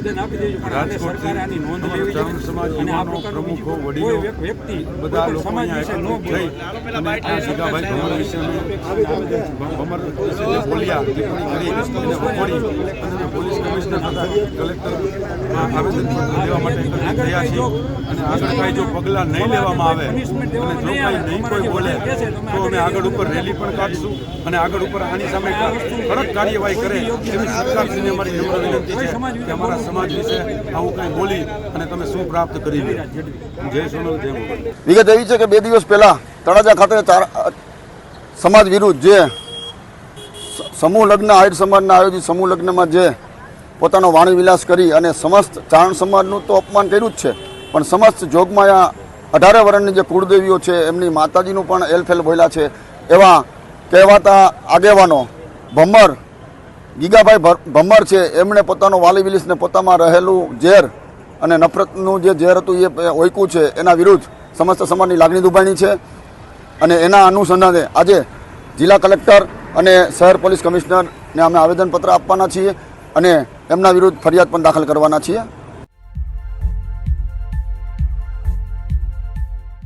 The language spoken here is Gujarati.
આવેદન આપી દેજો. પણ આને સરકારે આની નોંધ લેવી સમાજ જોઈએ અને આ પ્રમુખો, વડીલો, વ્યક્તિ બધા લોકો સમાજ અહીંયા એકત્રિત થઈ અને આ બોલ્યા બોલે અને તમે શું પ્રાપ્ત કરી વિગત એવી છે કે બે દિવસ પહેલા તળાજા ખાતે સમાજ વિરુદ્ધ જે સમૂહ લગ્ન આહિર સમાજના આયોજિત સમૂહ લગ્નમાં જે પોતાનો વાણી વિલાસ કરી અને સમસ્ત ચારણ સમાજનું તો અપમાન કર્યું જ છે. પણ સમસ્ત જોગમાયા અઢારે વર્ણની જે કુળદેવીઓ છે, એમની માતાજીનું પણ એલફેલ બોલ્યા છે. એવા કહેવાતા આગેવાનો ભમ્મર ગીગાભાઈ ભમર છે, એમણે પોતાનો વાલી વિલીસને પોતામાં રહેલું ઝેર અને નફરતનું જે ઝેર હતું એ ઓયકું છે, એના વિરુદ્ધ સમસ્ત સમાજની લાગણી દુભાણી છે. અને એના અનુસંધાને આજે જિલ્લા કલેક્ટર અને શહેર પોલીસ કમિશનરને અમે આવેદનપત્ર આપવાના છીએ. અને એમના વિરુદ્ધ ફરિયાદ પણ દાખલ કરવાના છીએ.